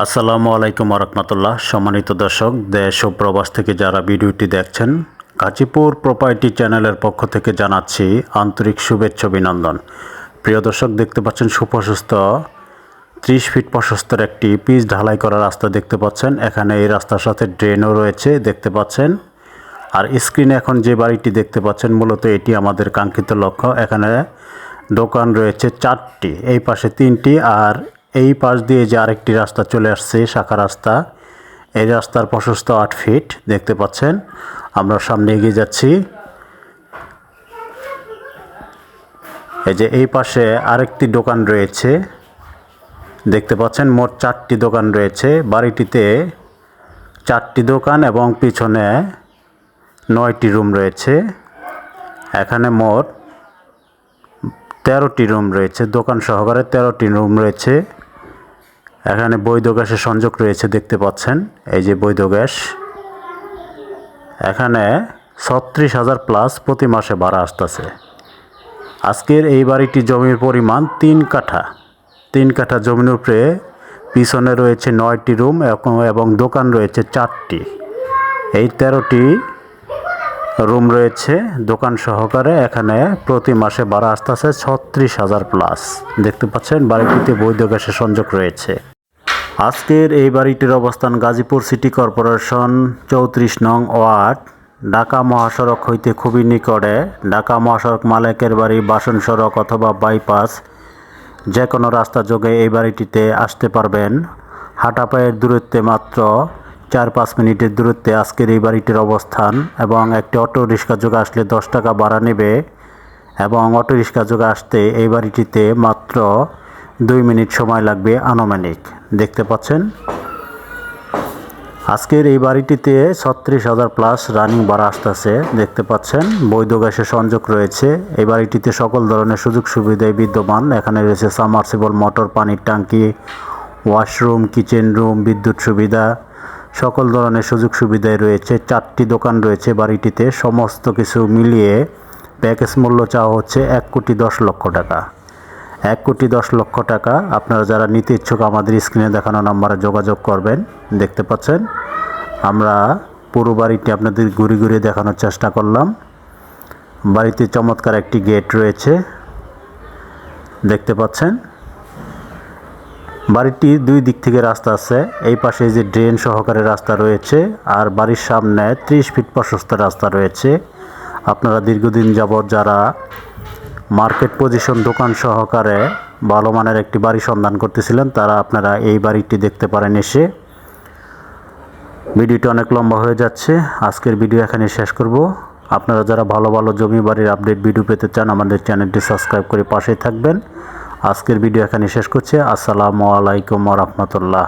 আসসালামু আলাইকুম রহমতুল্লাহ সম্মানিত দর্শক, দেশ ও প্রবাস থেকে যারা ভিডিওটি দেখছেন, গাজীপুর প্রপার্টি চ্যানেলের পক্ষ থেকে জানাচ্ছি আন্তরিক শুভেচ্ছা, অভিনন্দন। প্রিয় দর্শক, দেখতে পাচ্ছেন সুপ্রশস্ত, ত্রিশ ফিট প্রশস্তের একটি পিচ ঢালাই করা রাস্তা দেখতে পাচ্ছেন। এখানে এই রাস্তার সাথে ড্রেনও রয়েছে, দেখতে পাচ্ছেন। আর স্ক্রিনে এখন যে বাড়িটি দেখতে পাচ্ছেন, মূলত এটি আমাদের কাঙ্ক্ষিত লক্ষ্য। এখানে দোকান রয়েছে চারটি, এই পাশে তিনটি আর এই পাশ দিয়ে যে আরেকটি রাস্তা চলে আসছে, শাখা রাস্তা, এই রাস্তার প্রশস্ত আট ফিট, দেখতে পাচ্ছেন। আমরা সামনে এগিয়ে যাচ্ছি। এই যে এই পাশে আরেকটি দোকান রয়েছে। দেখতে পাচ্ছেন, মোট চারটি দোকান রয়েছে। বাড়িটিতে চারটি দোকান এবং পিছনে নয়টি রুম রয়েছে। এখানে মোট তেরোটি রুম রয়েছে। দোকান সহকারে তেরোটি রুম রয়েছে। এখানে বৈধ গ্যাসের সংযোগ রয়েছে, দেখতে পাচ্ছেন। এই যে বৈধ গ্যাস। এখানে ছত্রিশ হাজার প্লাস প্রতি মাসে ভাড়া আসতেছে। আজকের এই বাড়িটি জমির পরিমাণ তিন কাঠা। তিন কাঠা জমির উপরে পিছনে রয়েছে নয়টি রুম এবং- দোকান রয়েছে চারটি। এই তেরোটি রুম রয়েছে, দোকান সহকারে, এখানে প্রতি মাসে ভাড়া আসতেছে ছত্রিশ হাজার প্লাস দেখতে পাচ্ছেন, বাড়িটিতে বৈধ গ্যাসের সংযোগ রয়েছে। আজকের এই বাড়িটির অবস্থান গাজীপুর সিটি কর্পোরেশন চৌত্রিশ নং ওয়ার্ড, ঢাকা মহাসড়ক হইতে খুবই নিকটে। ঢাকা মহাসড়ক মালেকের বাড়ি, বাসন সড়ক অথবা বাইপাস। যে কোনো রাস্তা যোগে এই বাড়িটিতে আসতে পারবেন। হাঁটা পায়ের দূরত্বে মাত্র চার পাঁচ মিনিটের দূরত্বে আজকের এই বাড়িটির অবস্থান এবং একটি অটো রিক্সা যোগে আসলে দশ টাকা ভাড়া নেবে এবং অটো রিক্সা যোগে আসতে এই বাড়িটিতে মাত্র দুই মিনিট সময় লাগবে আনুমানিক। দেখতে পাচ্ছেন? আজকের এই বাড়িটিতে ছত্রিশ হাজার প্লাস রানিং ভাড়া আসতেছে। দেখতে পাচ্ছেন? বৈধ গ্যাসের সংযোগ রয়েছে। এই বাড়িটিতে সকল ধরনের সুযোগ সুবিধাই বিদ্যমান। এখানে রয়েছে সামারসিবল মোটর, পানির ট্যাঙ্কি, ওয়াশরুম, কিচেন রুম, বিদ্যুৎ সুবিধা সকল ধরনের সুযোগ সুবিধাই রয়েছে। চারটি দোকান রয়েছে বাড়িটিতে। সমস্ত কিছু মিলিয়ে প্যাকেজ মূল্য চাওয়া হচ্ছে এক কোটি দশ লক্ষ টাকা। এক কোটি দশ লক্ষ টাকা আপনারা যারা নিতে ইচ্ছুক আমাদের স্ক্রিনে দেখানো নাম্বারে যোগাযোগ করবেন। দেখতে পাচ্ছেন? আমরা পুরো বাড়িটি আপনাদের ঘুরে ঘুরে দেখানোর চেষ্টা করলাম। বাড়িতে চমৎকার একটি গেট রয়েছে। দেখতে পাচ্ছেন? বাড়িটির দুই দিক থেকে রাস্তা আছে। এই পাশে যে ড্রেন সহকারে রাস্তা রয়েছে আর বাড়ির সামনে ত্রিশ ফিট প্রশস্ত রাস্তা রয়েছে। আপনারা দীর্ঘদিন যাবৎ যারা মার্কেট পজিশন দোকান সহকারে ভালো মানের একটি বাড়ি সন্ধান করতেছিলেন, তারা আপনারা এই বাড়িটি দেখতে পারেন এসে। ভিডিওটি অনেক লম্বা হয়ে যাচ্ছে। আজকের ভিডিও এখানে শেষ করব। আপনারা যারা ভালো ভালো জমি বাড়ির আপডেট ভিডিও পেতে চান, আমাদের চ্যানেলটি সাবস্ক্রাইব করে পাশেই থাকবেন। আজকের ভিডিও এখানে শেষ করছি। আসসালামু আলাইকুম রহমতুল্লাহ।